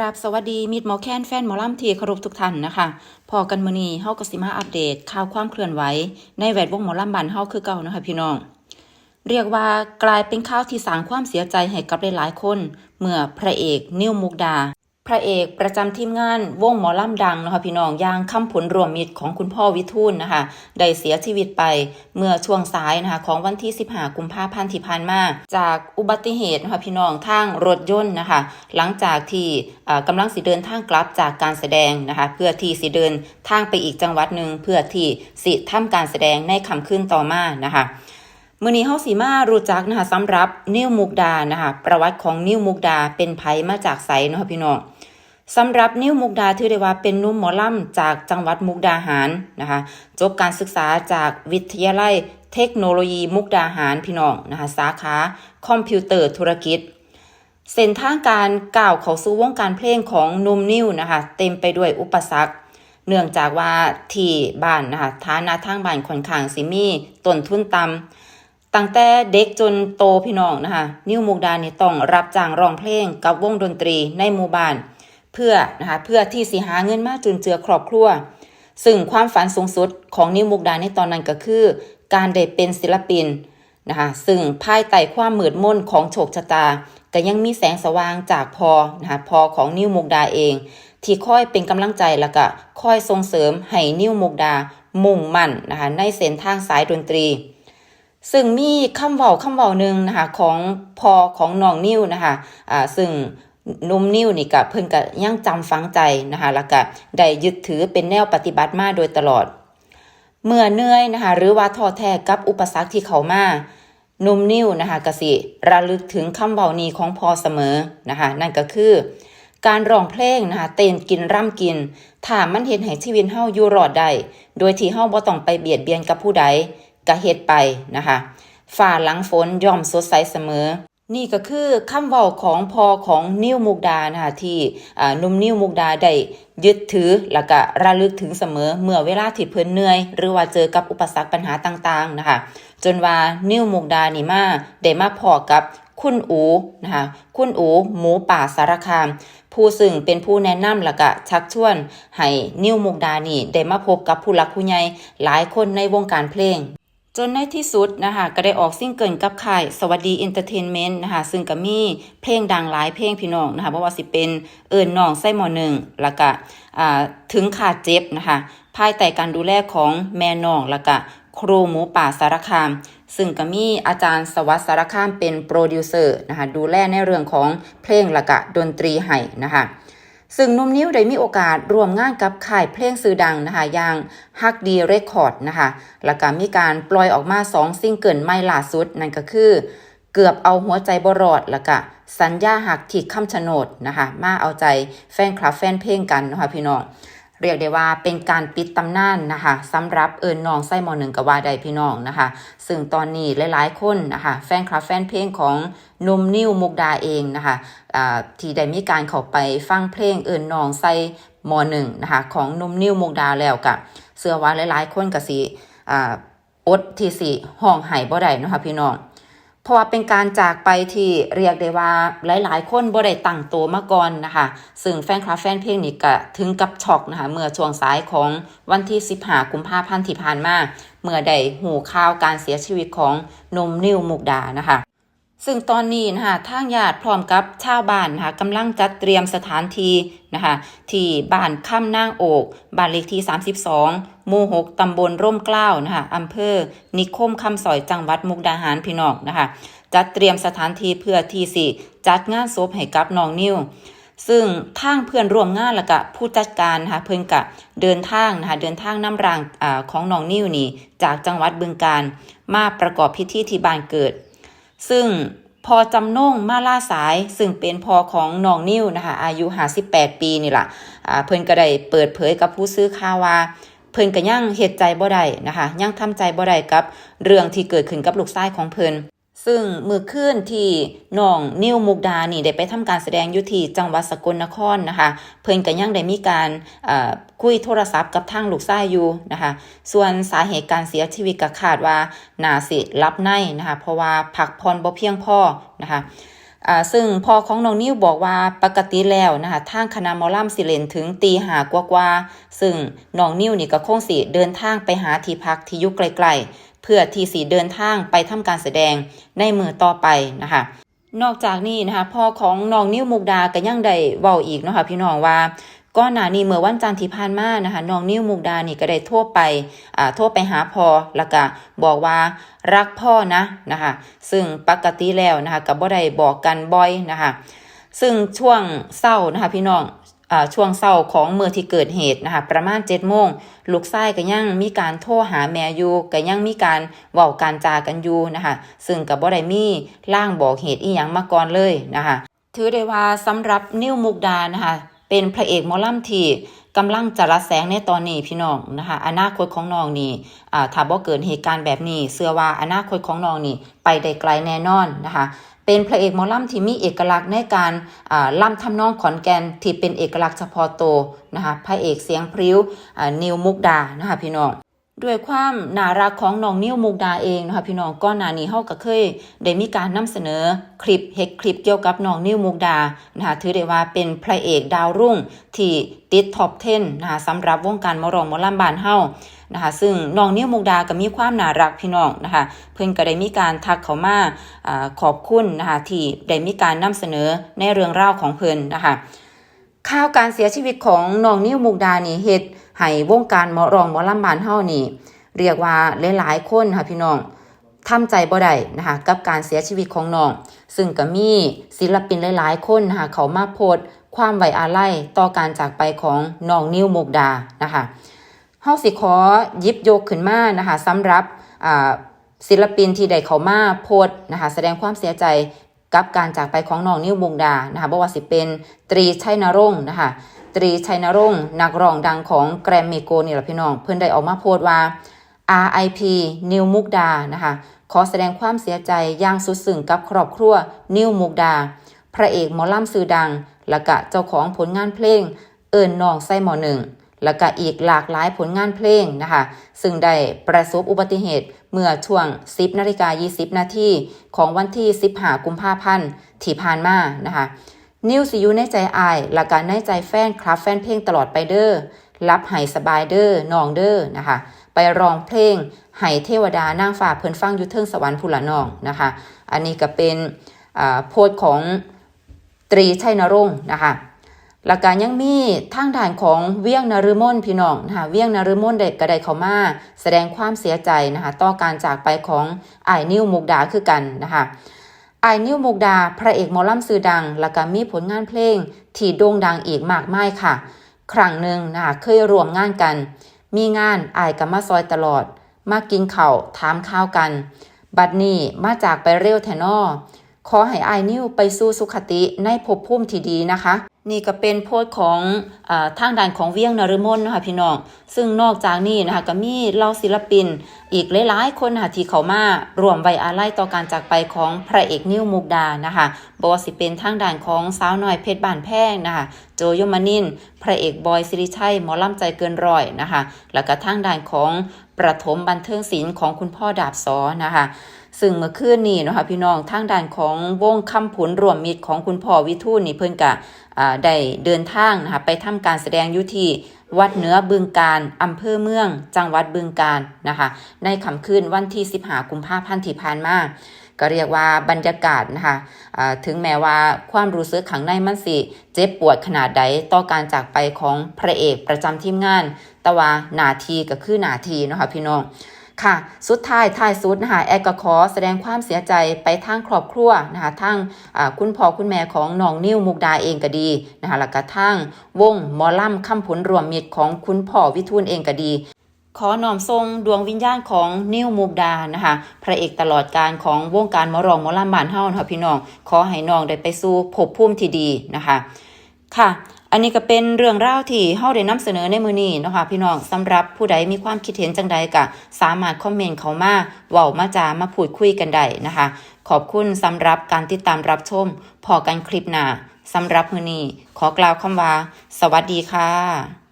ราบสวัสดีมิดหมอแคนแฟนหมอล่ำทีเคารพทุกท่านนะคะพอกันมือนีเฮากสิมาอัปเดตข่าวความเคลื่อนไหว ในแวดวงหมอล่ำบันเฮาคือเก่านะคะพี่น้อง เรียกว่ากลายเป็นข่าวที่สร้างความเสียใจให้กับหลายๆคน เมื่อพระเอกนิวมุกดา พระเอกประจำทีมงานวงหมอลำดังนะคะพี่น้องอย่างคำผลรวมมิตรของคุณพ่อวิทูลนะคะได้เสียชีวิตไปเมื่อช่วงสายนะคะของวันที่ 15 กุมภาพันธ์ที่ผ่านมา จากอุบัติเหตุนะคะพี่น้องทางรถยนต์นะคะหลังจากที่อ่ากำลังสิเดินทางกลับจากการแสดงนะคะเพื่อที่สิเดินทางไปอีกจังหวัดหนึ่งเพื่อที่สิทำการแสดงในคำขึ้นต่อมานะคะมื่อนี้เฮาสีมารู้จักนะคะสำหรับนิ้วมุกดานะคะประวัติของนิ้วมุกดาเป็นไผมาจากไสนะคะพี่น้อง สำหรับนิ้วมุกดาถือได้ว่าเป็นนุ่มหมอลำจากจังหวัดมุกดาหารนะคะจบการศึกษาจากวิทยาลัยเทคโนโลยีมุกดาหารพี่น้องนะคะสาขาคอมพิวเตอร์ธุรกิจ เส้นทางการก้าวเข้าสู่วงการเพลงของนุ่มนิ้วนะคะเต็มไปด้วยอุปสรรค เนื่องจากว่าที่บ้านนะคะฐานะทางบ้านค่อนข้างสิมีต้นทุนต่ำตั้งแต่เด็กจนโตพี่น้องนะคะนิวมุกดาเนี่ต้องรับจ้างร้องเพลงกับวงดนตรีในหมู่บ้าน เพื่อนะคะเพื่อที่สิหาเงินมาจุนเจือครอบครัว ซึ่งความฝันสูงสุดของนิวมุกดาในตอนนั้นก็คือ การได้เป็นศิลปินนะคะซึ่งภายใต้ความมืดมนของโชคชะตา ก็ยังมีแสงสว่างจากพอนะคะพอของนิวมุกดาเอง ที่คอยเป็นกำลังใจแล้วก็คอยส่งเสริมให้นิวมุกดามุ่งมั่นนะคะในเส้นทางสายดนตรี ซึ่งมีคำเว้าคำเว้าหนึ่งนะคะของพอของน้องนิวนะคะอ่าซึ่ง นุ่มนิ้วนี่ก็เพิ่นก็ยังจำฝังใจนะคะแล้วก็ได้ยึดถือเป็นแนวปฏิบัติมาโดยตลอด เมื่อเหนื่อยนะคะหรือว่าท้อแท้กับอุปสรรคที่เขามานุ่มนิ้วนะคะกสิระลึกถึงคำเว้านีของพอเสมอนะคะนั่นก็คือ การร้องเพลงนะคะเต้นกินร่ำกินถ้ามันเห็นให้ชีวิตเฮาอยู่รอดได้โดยที่เฮาบ่ต้องไปเบียดเบียนกับผู้ใดก็เฮ็ดไปนะคะฝ่าหลังฝนย่อมสดใสเสมอ นี่ก็คือคำเว้าของพอของนิ้วมุกดานะคะที่นุ่มนิ้วมุกดาได้ยึดถือแล้วก็ระลึกถึงเสมอเมื่อเวลาที่เพิ่นเหนื่อย หรือว่าเจอกับอุปสรรคปัญหาต่างๆนะคะจนว่านิ้วมุกดานี่มาได้มาพอกับคุณอูนะคะคุณอูหมูป่าสารคาม ผู้ซึ่งเป็นผู้แนะนำแล้วก็ชักชวน ให้นิ้วมุกดานี่ได้มาพบกับผู้หลักผู้ใหญ่หลายคนในวงการเพลง จนในที่สุดนะคะก็ได้ออกซิงเกิลกับค่ายสวัสดีเอนเตอร์เทนเมนต์นะคะซึ่งก็มีเพลงดังหลายเพลงพี่น้องนะคะเพราะว่าสิเป็นเอิญน้องไส้หมอหนึ่งแล้วก็ถึงขาดเจ็บนะคะภายใต้การดูแลของแม่น้องแล้วก็ครูหมูป่าสารคาม ซึ่งก็มีอาจารย์สวัสดิ์สารคามเป็นโปรดิวเซอร์นะคะดูแลในเรื่องของเพลงและก็ดนตรีให้นะคะ ซึ่งนุ่มนิ้วได้มีโอกาสร่วมงานกับค่ายเพลงสื่อดังนะคะอย่างฮักดีเรคคอร์ดนะคะแล้วก็มีการปล่อยออกมาสองซิงเกิลใหม่ล่าสุด นั่นก็คือ เกือบเอาหัวใจบรอดแล้วก็สัญญาหักที่คำชะโนดนะคะมาเอาใจแฟนคลับแฟนเพลงกันนะคะพี่น้อง เรียกได้ว่าเป็นการปิดตำนานนะคะสำหรับเอิญน้องไส้มอหนึ่งกับว่าใดพี่น้องนะคะ ซึ่งตอนนี้หลายๆคนนะคะแฟนคลับแฟนเพลงของนมนิ้วมุกดาเองนะคะอ่าที่ได้มีการเข้าไปฟังเพลงเอิญน้องไส้มอหนึ่งนะคะของนมนิ้วมุกดาแล้วกับเสื้อว่าหลายๆ คนกับสิอ่าอดที่สิห้องไห้บ่ได้นะคะพี่น้อง เพราะว่าเป็นการจากไปที่เรียกได้ว่าหลายๆ คนบ่ได้ตั้งตัวมาก่อนนะคะ ซึ่งแฟนคลับแฟนเพลงนี่ก็ถึงกับช็อกนะคะเมื่อช่วงสายของวันที่ 15 กุมภาพันธ์ที่ผ่านมา เมื่อได้หูข่าวการเสียชีวิตของนมนิวมุกดานะคะซึ่งตอนนี้นะคะทางญาติพร้อมกับชาวบ้านนะคะกำลังจัดเตรียมสถานที่นะคะที่บ้านค่ำนางโอกบ้านเลขที่ 32 หมู่6ตำบลร่มเกล้านะคะอำเภอ นิคมคำสอยจังหวัดมุกดาหารพี่น้องนะคะจัดเตรียมสถานที่เพื่อที่สิจัดงานศพให้กับน้องนิวซึ่งทางเพื่อนร่วมงานแล้วก็ผู้จัดการนะคะเพิ่นกะเดินทางนะคะเดินทางนำรางอ่าของน้องนิวนี่จากจังหวัดบึงการมาประกอบพิธีที่บ้านเกิด ซึ่งพอจำนงมาล่าสายซึ่งเป็นพอของน้องนิวนะคะอายุ58ปีนี่ล่ะอ่าเพิ่นก็ได้เปิดเผยกับผู้ซื้อข่าวว่า พิ่นก็ยังเฮ็ดใจบ่ได้นะคะยังทำใจบ่ได้กับเรื่องที่เกิดขึ้นกับลูกชายของเพิ่นซึ่งมือคืนที่น้องนิวมุกดานี่ได้ไปทำการแสดงอยู่ที่จังหวัดสกลนครนะคะ เพิ่นก็ยังได้มีการคุยโทรศัพท์กับทางลูกชายอยู่นะคะ ส่วนสาเหตุการเสียชีวิตก็คาดว่าน่าสิรับในนะคะ เพราะว่าพักผ่อนบ่เพียงพอนะคะ อ่าซึ่งพ่อของน้องนิ้วบอกว่าปกติแล้วนะคะทางคณะมอลำสิเลนถึงตีหากว่าๆซึ่งน้องนิ้วนี่ก็คงสิเดินทางไปหาที่พักที่อยู่ไกลๆ เพื่อที่สิเดินทางไปทำการแสดงในมือต่อไปนะคะนอกจากนี้นะคะพ่อของน้องนิ้วมุกดาก็ยังได้เว้าอีกเนาะค่ะพี่น้องว่า ก่อนหนานี้เมื่อวันจันทร์ที่ผ่านมานะคะน้องนิ้วมุกดานี่ก็ได้โทรไปอ่าโทรไปหาพ่อแล้วก็บอกว่ารักพ่อนะนะคะซึ่งปกติแล้วนะคะก็บ่ได้บอกกันบ่อยนะคะซึ่งช่วงเศร้านะคะพี่น้องอ่าช่วงเศร้าของเมื่อที่เกิดเหตุนะคะประมาณ7จ็ดโมงลูกชายก็ยังมีการโทรหาแม่อยู่ก็ยังมีการเว้าการจากันอยู่นะคะซึ่งก็บ่ได้มีล่างบอกเหตุอีหยังมาก่อนเลยนะคะถือได้ว่าสำหรับนิ้วมุกดานะคะ เป็นพระเอกมอลัมที่กำลังจะรัดแสงในตอนนี้พี่น้องนะคะอนาคตของน้องนี่ถ้าบ่เกิดเหตุการณ์แบบนี้เสื้อว่าอนาคตของน้องนี่ไปได้ไกลแน่นอนนะคะเป็นพระเอกมอลัมที่มีเอกลักษณ์ในการล่ำทำนองขอนแก่นที่เป็นเอกลักษณ์เฉพาะตัวนะคะพระเอกเสียงพริ้วนิวมุกดานะคะพี่น้อง ด้วยความน่ารักของน้องนิ้วมุกดาเองนะคะพี่น้องก้อนหน้านี้เฮาก็เคยได้มีการนำเสนอคลิปเฮ็ดคลิปเกี่ยวกับน้องนิ้วมุกดานะคะถือได้ว่าเป็นพระเอกดาวรุ่งที่ติดท็อป 10 นะคะสำหรับวงการมอรองมอลำบ้านเฮานะคะซึ่งน้องนิ้วมุกดาก็มีความน่ารักพี่น้องนะคะเพิ่นก็ได้มีการทักเขามาอขอบคุณนะคะที่ได้มีการนำเสนอในเรื่องราวของเพิ่นนะคะข่าวการเสียชีวิตของน้องนิ้วมุกดานี่เฮ็ด ให้วงการหมอรองหมอลำบานเฮานี่ เรียกว่าหลายๆ คนค่ะพี่น้องทำใจบ่ได้นะคะกับการเสียชีวิตของน้อง ซึ่งก็มีศิลปินหลายๆ คนนะคะเขามาโพสความไว้อาลัยต่อการจากไปของน้องนิ้วมุกดานะคะเฮาสิขอยิบโยกขึ้นมานะคะสำหรับศิลปินที่ได้เขามาโพสนะคะแสดงความเสียใจกับการจากไปของน้องนิ้วมุกดานะคะบ่ว่าสิเป็นตรีชัยนรงค์นะคะ ตรีชัยนรงค์นักร้องดังของแกรมมี่โกนี่แหละพี่น้อง เพิ่นได้ออกมาโพสต์ว่า RIP นิวมุกดานะคะขอแสดงความเสียใจอย่างสุดซึ้งกับครอบครัวนิวมุกดา พระเอกหมอลำซื่อดัง และกะเจ้าของผลงานเพลง เอิญนองไส้หมอหนึ่งแล้วก็อีกหลากหลายผลงานเพลงนะคะ ซึ่งได้ประสบอุบัติเหตุเมื่อช่วง 10นาฬิกา20 นาทีของวันที่ 15 กุมภาพันธ์ที่ผ่านมานะคะ นิวสิอยูในใจอายและการในใจแฟนคลับแฟนเพลงตลอดไปเด้อรับให้สบายเด้อนองเด้อนะคะ ไปร้องเพลงให้เทวดานางฟ้าเพิ่นฟังอยู่เทิงสวรรค์ผู้ละนองนะคะ อันนี้ก็เป็นโพสของตรีชัยนรงค์นะคะแล้วก็ยังมีทางด่านของเวียงนฤมลพี่น้องนะคะเวียงนฤมลเด็กก็ไดเขามาแสดงความเสียใจนะคะต่อการจากไปของไอ้ายนิวมุกดาคือกันนะคะ ไอนิวมุกดา พระเอกมอลัมซื่อดัง และก็มีผลงานเพลง ที่โด่งดังอีกมากมายค่ะ ครั้งหนึ่งนะคะเคยร่วมงานกัน มีงานไอ้กับมาซอยตลอด มากินเข่าถามข้าวกัน บัดนี้มาจากไปเร็วแทนอขอให้ไอนิวไปสู่สุขติในภพภูมิที่ดีนะคะ นี่ก็เป็นโพสต์ของอทางด้านของเวียงนฤมลนะคะพี่น้อง ซึ่งนอกจากนี้นะคะก็มีเหล่าศิลปิน อีกหลายๆคนนะคะที่เขามารวมไว้อาลัยต่อการจากไปของพระเอกนิวมุกดานะคะบว่าสิเป็นทางด้านของสาวน้อยเพชรบานแพงนะคะโจยมานิน พระเอกบอยสิริชัยหมอลำใจเกินร้อยนะคะ แล้วก็ทางด้านของประถมบันเทิงศิลป์ของคุณพ่อดาบสอนะคะ ซึ่งเมื่อคืนนี้นะคะพี่น้องทางด้านของวงคำผุนรวมมิตรของคุณพ่อวิทูลนี่เพิ่นกะได้เดินทางนะคะไปทำการแสดงอยู่ที่วัดเหนือบึงการอำเภอเมือง จังหวัดบึงการนะคะ ในค่ำคืนวันที่ 15 กุมภาพันธ์ที่ผ่านมาก็เรียกว่าบรรยากาศนะคะถึงแม้ว่าความรู้สึกข้างในมันสิ เจ็บปวดขนาดใดต่อการจากไปของพระเอกประจำทีมงาน แต่ว่าหนาทีก็คือหนาทีเนาะคะพี่น้อง ค่ะ สุดท้ายท้ายสุดนะคะแอร์ก็ขอแสดงความเสียใจไปทางครอบครัวนะคะทางคุณพ่อคุณแม่ของน้องนิ้วมุกดาเองก็ดีนะคะแล้วก็ทางวงมอลำคำผลรวมมิตรของคุณพ่อวิทูลเองก็ดีขอน้อมทรงดวงวิญญาณของนิ้วมุกดานะคะพระเอกตลอดการของวงการมอรองมอลำบานเฮานะคะพี่น้อง ขอให้น้องได้ไปสู่ภพภูมิที่ดีนะคะ ค่ะ อันนี้ก็เป็นเรื่องราวที่เฮาได้นำเสนอในมื้อนี้เนาะค่ะพี่น้องสำหรับผู้ใดมีความคิดเห็นจังใดก็สามารถคอมเมนต์เข้ามาเว้ามาจามาพูดคุยกันได้นะคะ ขอบคุณสำหรับการติดตามรับชมพอกันคลิปหน้าสำหรับมื้อนี้ขอกล่าวคำว่า สวัสดีค่ะ